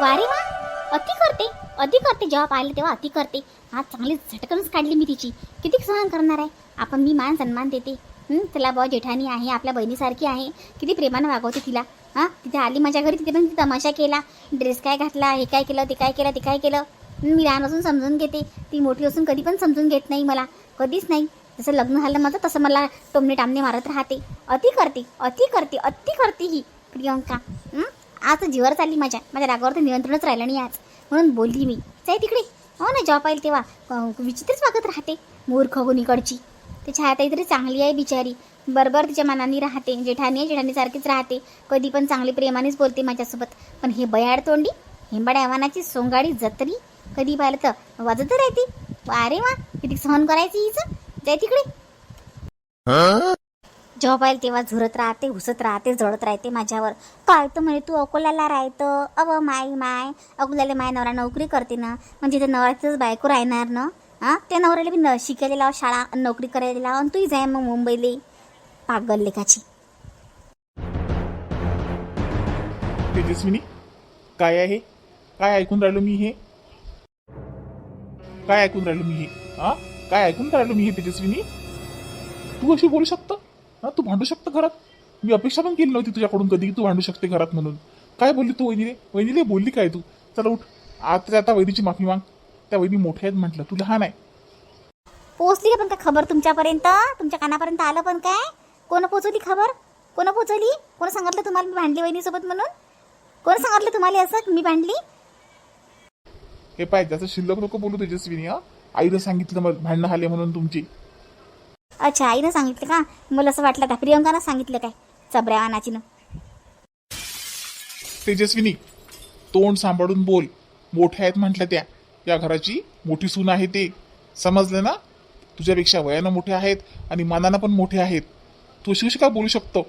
वारे वा. अति करते अति करते जेव्हा पाहिलं तेव्हा अति करते. हा चांगली झटकनच काढली मी तिची. किती सहन करणार आहे? आपण मी मान सन्मान देते. तिला बॉ जेठानी आहे आपल्या बहिणीसारखी आहे. किती प्रेमानं वागवते तिला. हां? तिथे आली माझ्या घरी तिथे पण ती तमाशा केला. ड्रेस काय घातला हे काय केलं ते काय केलं ते काय केलं. मी लहान असून समजून घेते. ती मोठी असून कधी पण समजून घेत नाही मला. कधीच नाही. जसं लग्न झालं माझं तसं मला टोमणे टामणे मारत राहते. अति करते अति करते अति करते ही प्रियंका. आज जीवर चालली माझ्या. माझ्या रागावर तर नियंत्रणच राहिलं नाही आज. म्हणून बोलली मी जाय तिकडे. हो ना जेव्हा पाहिजे तेव्हा. विचित्रच वागत राहते मूर्ख गुणीकडची. ते छायाताई तरी चांगली आहे बिचारी. बरोबर तिच्या मनाने राहते जेठानी आहे जेठानीसारखीच राहते. कधी पण चांगली प्रेमानेच बोलते माझ्यासोबत. पण हे बयाड तोंडी हिंबाड्या आव्हानाची सोंगाडी जत्री कधी पाहिलं तर वाजत राहते. अरे वा किती सहन करायची हिचं. जाय तिकडे. जेव्हा पाहिजे तेव्हा झुरत राहते हुसत राहते जळत राहते माझ्यावर. काय तर म्हणे तू अकोल्याला राहतं. अव माय माय. अकोल्याला माय नवरा नोकरी करते ना. म्हणजे ते नवऱ्याचंच बायको राहणार ना? हां? त्या नवऱ्याला बी न शिकायला लाव शाळा नोकरी करायला लाव आणि तूही जाय मग मुंबईले. पागल लेखाची तेजस्विनी काय आहे? काय ऐकून राहिलो मी हे? काय ऐकून राहिलो मी हे? हां? काय ऐकून राहिलो मी हे तेजस्विनी? तू अशी बोलू शकतं? हा तू भांडू शकतं घरात. मी अपेक्षा पण केली नव्हती तुझ्याकडून कधी की तू भांडू शकते घरात म्हणून. काय बोलली तू वहिनीले? वहिनीले बोलली काय तू? चला उठ. आता आता वहिनीची माफी माग. त्या वहिनी मोठ्या आहेत म्हटलं तू लहान आहे. पोचली का पण काय खबर तुमच्यापर्यंत? तुमच्या कानापर्यंत आलं पण काय? कोण पोचवली खबर? कोण पोचवली? कोण सांगितलं तुम्हाला मी भांडली वहिनीसोबत म्हणून? कोण सांगितलं तुम्हाला असं की मी भांडली? हे पाय जास्त शिल्लक नको बोलू तेजस्विनी हा आईनं सांगितलं मग भांडणं आले म्हणून तुमची. अच्छा आईनं सांगितलं का? मला असं वाटलं का प्रियंकानं सांगितलं काय? चबऱ्या वानाचीनं तेजस्विनी तोंड सांभाळून बोल. मोठ्या आहेत म्हटलं त्या. या घराची मोठी सून आहे ते. समजलं ना? तुझ्यापेक्षा वयानं मोठे आहेत आणि मनानं पण मोठे आहेत. तू अशी कशी काय बोलू शकतो?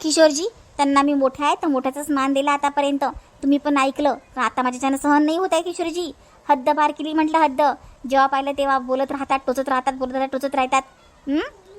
किशोरजी त्यांना मी मोठा आहे तर मोठ्याचाच मान दिला आतापर्यंत. तुम्ही पण ऐकलं. पण आता माझ्याच्यानं सहन नाही होत आहे किशोरजी. हद्द पार केली म्हटलं हद्द. जेव्हा पाहिलं तेव्हा बोलत राहतात टोचत राहतात बोलत राहतात टोचत राहतात?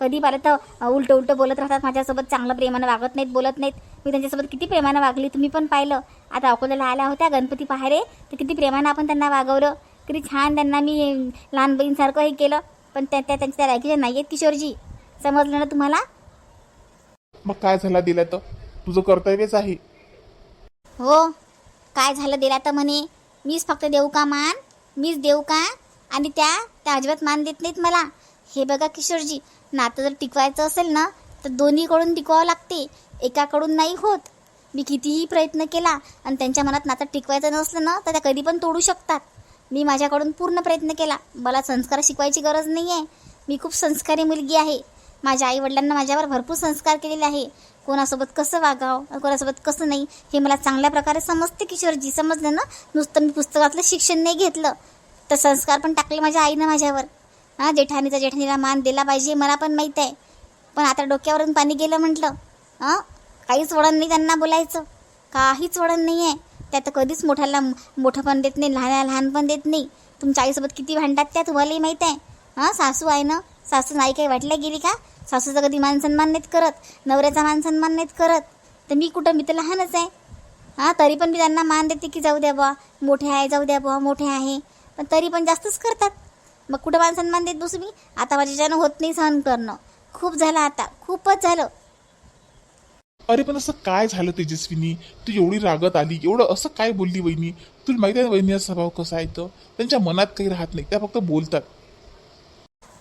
कधी पाहिलं तर उलटं उलटं बोलत राहतात माझ्यासोबत चांगलं प्रेमानं वागत नाहीत बोलत नाहीत. मी त्यांच्यासोबत किती प्रेमानं वागली तुम्ही पण पाहिलं. आता अकोल्याला आल्या होत्या गणपती पाहारे तर किती प्रेमानं आपण त्यांना वागवलं. किती छान त्यांना मी लहान बहीणसारखं हे केलं. पण त्या त्या त्यांच्या त्या लायकीच्या नाही आहेत किशोरजी. समजलं ना तुम्हाला? मग काय झाला दिला तर? तुझं कर्तव्यच आहे. हो काय झालं दिला तर म्हणे मीच फक्त देऊ का मान? मीच देऊ का? आणि त्या त्या अजिबात मान देत नाहीत मला. हे बघा किशोरजी नातं जर टिकवायचं असेल ना तर दोन्हीकडून टिकवावं लागते. एकाकडून नाही होत. मी कितीही प्रयत्न केला आणि त्यांच्या मनात नातं टिकवायचं नसलं ना तर त्या कधी पण तोडू शकतात. मी माझ्याकडून पूर्ण प्रयत्न केला. मला संस्कार शिकवायची गरज नाही आहे मी खूप संस्कारी मुलगी आहे. माझ्या आईवडिलांना माझ्यावर भरपूर संस्कार केलेले आहे. कोणासोबत कसं वागावं कोणासोबत कसं नाही हे मला चांगल्या प्रकारे समजते किशोरजी. समजलं ना? नुसतं मी पुस्तकातलं शिक्षण नाही घेतलं. तर संस्कार पण टाकले माझ्या आईनं माझ्यावर. हां जेठानीचा जेठानीला मान दिला पाहिजे मला पण माहीत आहे. पण आता डोक्यावरून पाणी गेलं म्हटलं हां काहीच वळण नाही त्यांना बोलायचं. काहीच वळण नाही आहे त्या तर कधीच मोठ्याला मोठं पण देत नाही लहान लहान पण देत नाही. तुमच्या आईसोबत किती भांडतात त्या तुम्हालाही माहीत आहे. हां सासू आहे ना? सासू नाही काही वाटल्या गेली का? सासूचा कधी मान सन्मान नाहीत करत नवऱ्याचा मान सन्मान नाहीत करत. तर मी कुठं मी तर लहानच आहे. हां तरी पण मी त्यांना मान देते की जाऊ द्या बुवा मोठे आहे जाऊ द्या बुवा मोठे आहे. पण तरी पण जास्तच करतात. मग कुठं मान सन्मान देत बसू मी? आता माझ्याच्यानं होत नाही सहन करणं. खूप झालं आता. खूपच झालं. अरे पण असं काय झालं तेजस्विनी? तू एवढी रागत आली. एवढं असं काय बोलली वहिनी? तुला माहिती आहे वहिनीचा स्वभाव कसा आहे तर त्यांच्या मनात काही राहत नाही. त्या फक्त बोलतात.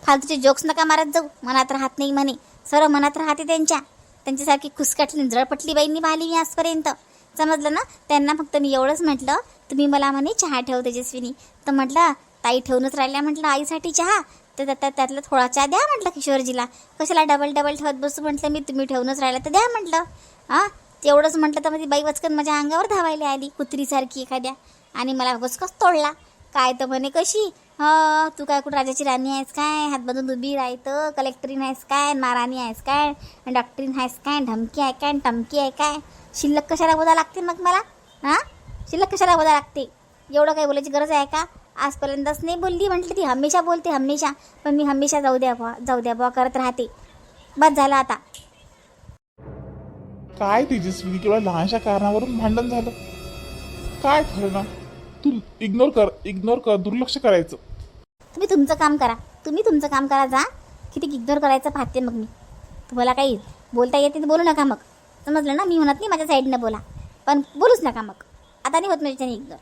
फालतूचे जोक्स नका मारत जाऊ. मनात राहत नाही म्हणे. सर्व मनात राहते त्यांच्या. त्यांच्यासारखी खुसकाटली जळपटली बाईंनी पाहिली मी आजपर्यंत. समजलं ना? त्यांना फक्त मी एवढंच म्हटलं तुम्ही मला म्हणे चहा ठेव तेजस्विनी. तर म्हटलं ताई ठेवूनच राहिल्या म्हटलं आईसाठी चहा. तर त्या- त्यातला थोडा चहा द्या म्हटलं किशोरजीला. कशाला डबल डबल ठेवत बसू म्हटलं मी? तुम्ही ठेवूनच राहिला तर द्या म्हटलं. हां? तेवढंच म्हटलं तर मग ती बाई वचकन माझ्या अंगावर धावायला आली कुत्रीसारखी एखाद्या. आणि मला वचकच तोडला. काय तर म्हणे कशी? ह तू काय कुठं राजाची राणी आहेस काय? हात उभी राहतं कलेक्टरीन आहेस काय? महाराणी आहेस काय? डॉक्टरीन आहेस काय? धमकी आहे काय? टमकी आहे काय? शिल्लक कशाला बोला लागते मग मला? हां? शिल्लक कशाला बोला लागते? एवढं काही बोलायची गरज आहे का? आजपर्यंतच नाही बोलली म्हटली ती हमेशा बोलते हमेशा. पण मी हमेशा जाऊ द्या बुवा जाऊ द्या बुवा करत राहते. बस झालं आता. काय तेजस्विनी केवळ लहानशा कारणावरून भांडण झालं? काय खरं ना? तू इग्नोर कर इग्नोर कर दुर्लक्ष करायचं. तुम्ही तुमचं काम करा. तुम्ही तुमचं काम करा जा. किती इग्नोर करायचं पाहते मग मी. तुम्हाला काही बोलता येते तर बोलू नका मग. समजलं ना? मी म्हणत नाही माझ्या साईडनं बोला. पण बोलूच नका मग. आता नाही होत माझ्याने इग्नोर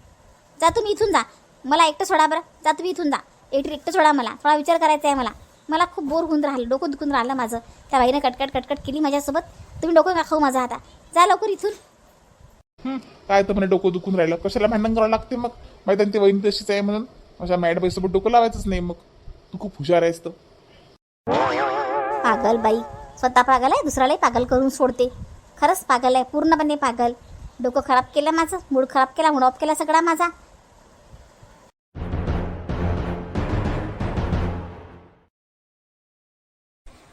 जा तुम्ही इथून जा. मला एकटं सोडा बरं. जा तुम्ही इथून जा. एकटी एकटं सोडा मला. थोडा विचार करायचा आहे मला. मला खूप बोर होऊन राहिलं डोकं दुखून राहिलं माझं. त्या बाईनं कटकट कटकट केली माझ्यासोबत. तुम्ही डोकं दाखवू माझं आता. जा लवकर इथून. काय तर म्हणे डोकं दुखून राहिलं. कशाला भांडण करावं लागते मग? माहिती ते वहिनी तशीच आहे म्हणून. अशा मॅड बाईसोबत डोकं लावायचंच नाही मग. तू खूप हुशार आहेस तर. पागल बाई. स्वतः पागल आहे दुसऱ्यालाही पागल करून सोडते. खरंच पागल आहे पूर्णपणे पागल. डोकं खराब केलं माझं मूड खराब केला मूड ऑफ केला सगळा माझा.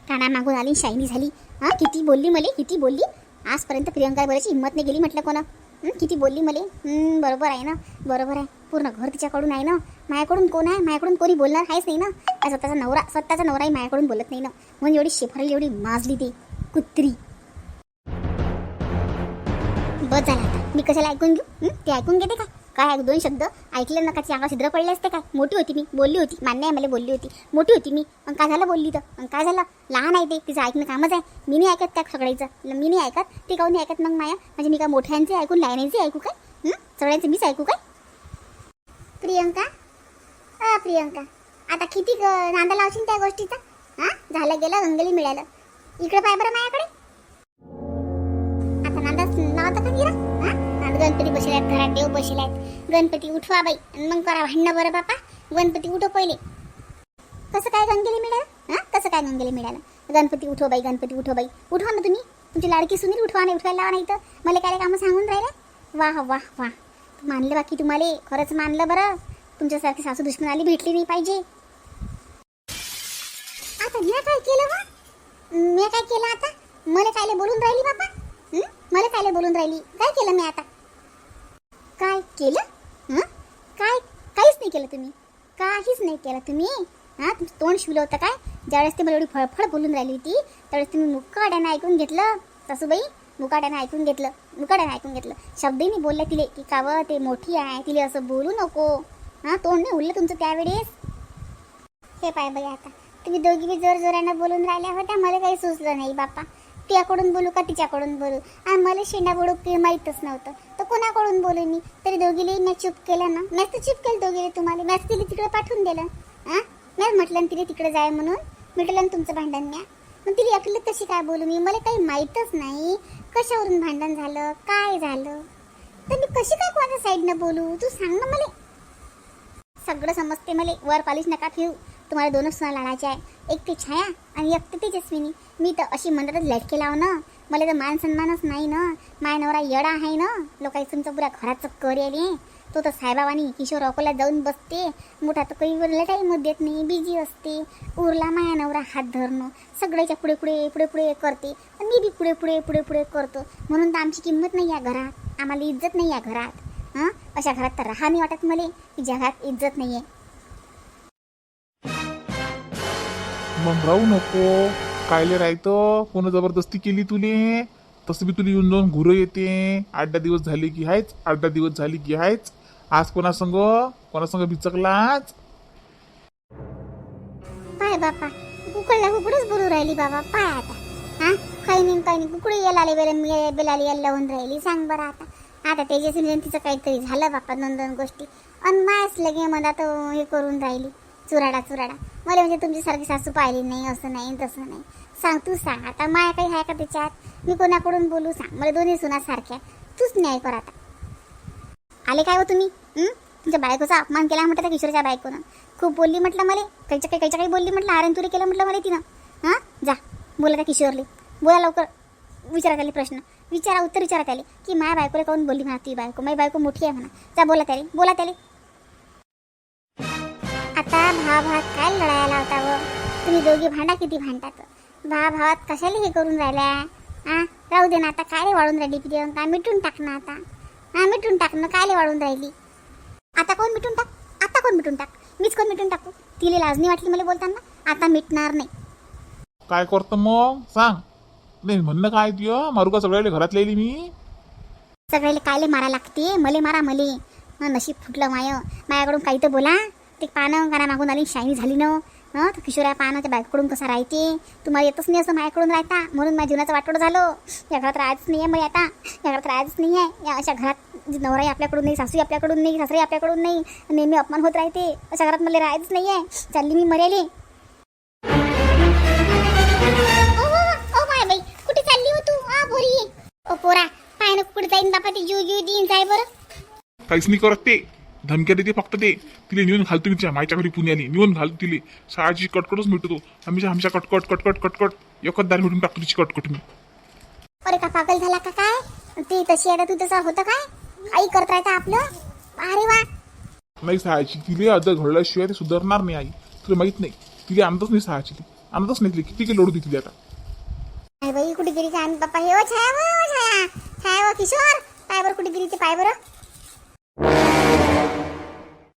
काना मागून आली शायनी झाली. हा किती बोलली मले किती बोलली? आजपर्यंत प्रियंका बोलायची हिंमत नाही गेली म्हटलं कोणा? किती बोलली मले? बरोबर आहे ना बरोबर आहे. पूर्ण घर तिच्याकडून आहे ना? माझ्याकडून कोण आहे? माझ्याकडून कोणी बोलणार आहेच नाही ना? स्वतःचा नवरा स्वतःचा नवराही माझ्याकडून बोलत नाही ना? म्हणून एवढी शेफारली एवढी माजली ती कुत्री. बस झाला आता. मी कशाला ऐकून घेऊ? ते ऐकून घेते का? काय ऐक दोन शब्द? ऐकले नका ती अंगा छिद्र पडले असते काय मोठी होती मी. बोलली होती. मान्य आहे मला बोलली होती. मोठी होती मी. मग काय झालं बोलली तर? मग काय झालं? लहान आहे ते. तिचं ऐकणं कामच आहे. मी नाही ऐकत त्या सगळ्याचं? मी नाही ऐकत. ते काहून ऐकत मग माया? म्हणजे मी काय मोठ्यांचे ऐकून लहानांचे ऐकू काय? सगळ्यांचे मीच ऐकू काय? प्रियंका? अ प्रियंका. आता किती ग- नांदा लावशील त्या गोष्टीचा? हां? झालं गेलं गंगली मिळालं. इकडे पाय बरं माझ्याकडे नांदा का गिरा? हा? गणपती बसले आहेत घरात देव बसले आहेत गणपती उठवा बाई मग करा भांडणं बरं बापा. गणपती उठो पहिले. कसं काय गंगेली मिळालं? हा? कसं काय गंगेली मिळालं? गणपती उठो बाई गणपती उठो बाई. उठवा ना तुम्ही. तुमची लाडकी सुनील उठवा नाही उठवायला लावा नाही तर. मला काय कामं सांगून राहिले वाह वाह वाह मानलं बाकी तुम्हाला. खरंच मानलं बरं. तुमच्यासारखी सासू दुश्मन आली भेटली नाही पाहिजे. आता मी काय केलं बा? मी काय केलं आता? मला कायले बोलून राहिली बाबा मला काय बोलून राहिली? काय केलं मी आता? काय केलं? काय काहीच नाही केलं तुम्ही. काहीच नाही केलं तुम्ही. हां? तुमचं तोंड शिवलं होतं काय? ज्यावेळेस ते मला एवढी फळफळ बोलून राहिली होती त्यावेळेस तुम्ही मुकाड्यानं ऐकून घेतलं सासूबाई? मुकाड्यानं ऐकून घेतलं. मुकाड्यानं ऐकून घेतलं. शब्दही मी बोलले तिले की कावं ते मोठी आहे तिले असं बोलू नको. हां? तोंड नाही उरलं तुमचं त्यावेळेस? हे पाय बाई आता. तुम्ही दोघी बी जोर जोरानं बोलून राहिल्या होत्या मला काही सुचलं नाही बाप्पा. तिच्याकडून बोलू का तिच्याकडून बोलू? आणि मला शेंडा बोडू माहीतच नव्हतं. तर कोणाकडून बोलू मी? तरी दोघीले मी चूप केलं ना. मॅच तर चूप केलं दोघीले तुम्हाला. मॅच तिला तिकडे पाठवून दिलं. हां मॅच म्हटलं तिने तिकडे जाय म्हणून. म्हटलं ना तुमचं भांडण न्या. मग तिला एकलं कशी काय बोलू मी? मला काही माहीतच नाही. कशावरून भांडण झालं? काय झालं? तर मी कशी काय कोणाच्या साईडनं बोलू? तू सांग ना मला. सगळं समजते मला. वर पालिश नका ठेवू. तुम्हाला दोनच सुना लाडायचे आहे. एक ती छाया आणि एक ती तेजस्विनी. मी तर अशी म्हणतच लटके लाव ना. मला तर मान सन्मानच नाही ना. माय नवरा येडा आहे ना. लोकांनी तुमचं पुऱ्या घराचं कर तो तर साहेबाबानी किशोर अकोला जाऊन बसते. मोठा तर काही वरला मत देत नाही. बिझी असते. उरला माया नवरा हात धरणं. सगळ्याच्या पुढे पुढे पुढे पुढे करते. पण मी बी पुढे पुढे पुढे पुढे करतो. म्हणून तर आमची किंमत नाही या घरात. आम्हाला इज्जत नाही या घरात. हां? अशा घरात तर राहा नाही वाटत मला. की ज्या घरात इज्जत नाही आहे मग राहू नको. कायले राहतं कोण जबरदस्ती केली तुले. तसं बी तुला येऊन जाऊन घुरं येते. आठ दहा दिवस झाले की आहेच. आठ दहा दिवस झाले की आहेच. आज कोणासंग? कोणासंग बिचकलाच? पाय बापा. कुकडला कुकडच बोलू राहिली बाबा. पाय आता. हा? काही नाही काही नाही. कुकडे यायला आले बेला मी बेलाली यायला लावून राहिली. सांग बरं आता. आता तेजस्वी तिचं काहीतरी झालं बापा. दोन दोन गोष्टी. आणि मायच लगे मधात हे करून राहिली. चुराडा चुराडा. मला म्हणजे तुमच्यासारखी सासू पाहिली नाही असं नाही तसं नाही. सांग तू सांग. आता माया काही आहे का त्याच्यात मी कोणाकडून बोलू सांग? मला दोन्ही सुना सारख्या. तूच न्याय कर आता. आले काय हो तुम्ही? तुमच्या बायकोचा अपमान केला म्हटलं त्या किशोरच्या बायकोनं. खूप बोलली म्हटलं मला. काहीच्या काही काहीच्या काही बोलली म्हटलं. आरण तुरी केलं म्हटलं मला तिनं. हां? जा. बोला त्या किशोरले. बोला लवकर. विचारा त्याला प्रश्न. विचारा उत्तर विचारा त्याला की माया बायकोला काऊन बोलली म्हणा? ती बायको. माझी बायको मोठी आहे म्हणा. जा बोला त्याला. बोला त्याले. आता भावा भावात काय लढायला होता व तुम्ही दोघी भांडा किती भांडतात? भावा भावात कशाला हे करून राहिल्या? हा राहू दे ना आता काय वाढून राहिली प्रियंका? मिटून टाक ना आता. हा मिटून टाक ना काय वाढून राहिली? आता कोण मिटून टाक? आता कोण मिटून टाक? मीच कोण मिटून टाकू? तिला लाजणी वाटली मला बोलताना? आता मिटणार नाही. काय करतं मग? सांग. नाही म्हणणं काय तुझं मारू का सगळ्याला घरात लिहिली मी. सगळ्याला कायले मारा लागते? मले मारा मले. नशीब फुटलं माय. माझ्याकडून काही तर बोला. ते पानं गाणं मागून आली शाईनी झाली ना हं तर किशोऱ्या पानं त्या बायकोकडून कसा राहते. तुम्हाला येतच नाही असं माझ्याकडून राहता. म्हणून माझ्या जीवनाचं वाटोड झालं. या घरात राहायचं नाही आहे मग आता. या घरात राहायचंच नाही आहे या अशा घरात जी नवराही आपल्याकडून नाही सासूही आपल्याकडून नाही सासरी आपल्याकडून नाही नेहमी अपमान होत राहते. अशा घरात मला राहायचंच नाही आहे चालली मी मरेली कुठे चालली हो तू? आ बोरी ओ पोरा पाय ना कुठे जाईन बापा ते जीव जीव देईन जाय बरं. काहीच नाही करत ते. धमक्या देते फक्त ते. तिला नेऊन घालतो मी तिच्या मायच्या घरी पुण्याली. नेऊन घालतो तिले. शाळाची कटकटच मिटतो आमच्या आमच्या कटकट कटकट कटकट एकच दार मिटून टाकतो तिची कटकट मी. अरे का पागल झाला का काय? ती तशी आहे तू तसा होतं काय? आई करत राहता आपलं? अरे वा. नाही सहायची तिले आता घडल्याशिवाय ते सुधारणार नाही आई. तुला माहीत नाही. तिले आणतच नाही सहायची ती. आणतच नाही तिला. किती लोड देतील आता. अरे बाई कुठे गेली काय बाप्पा हे ओ छाया व छाया. छाया व किशोर. पाय बरं कुठे गेली ते पाय बरं.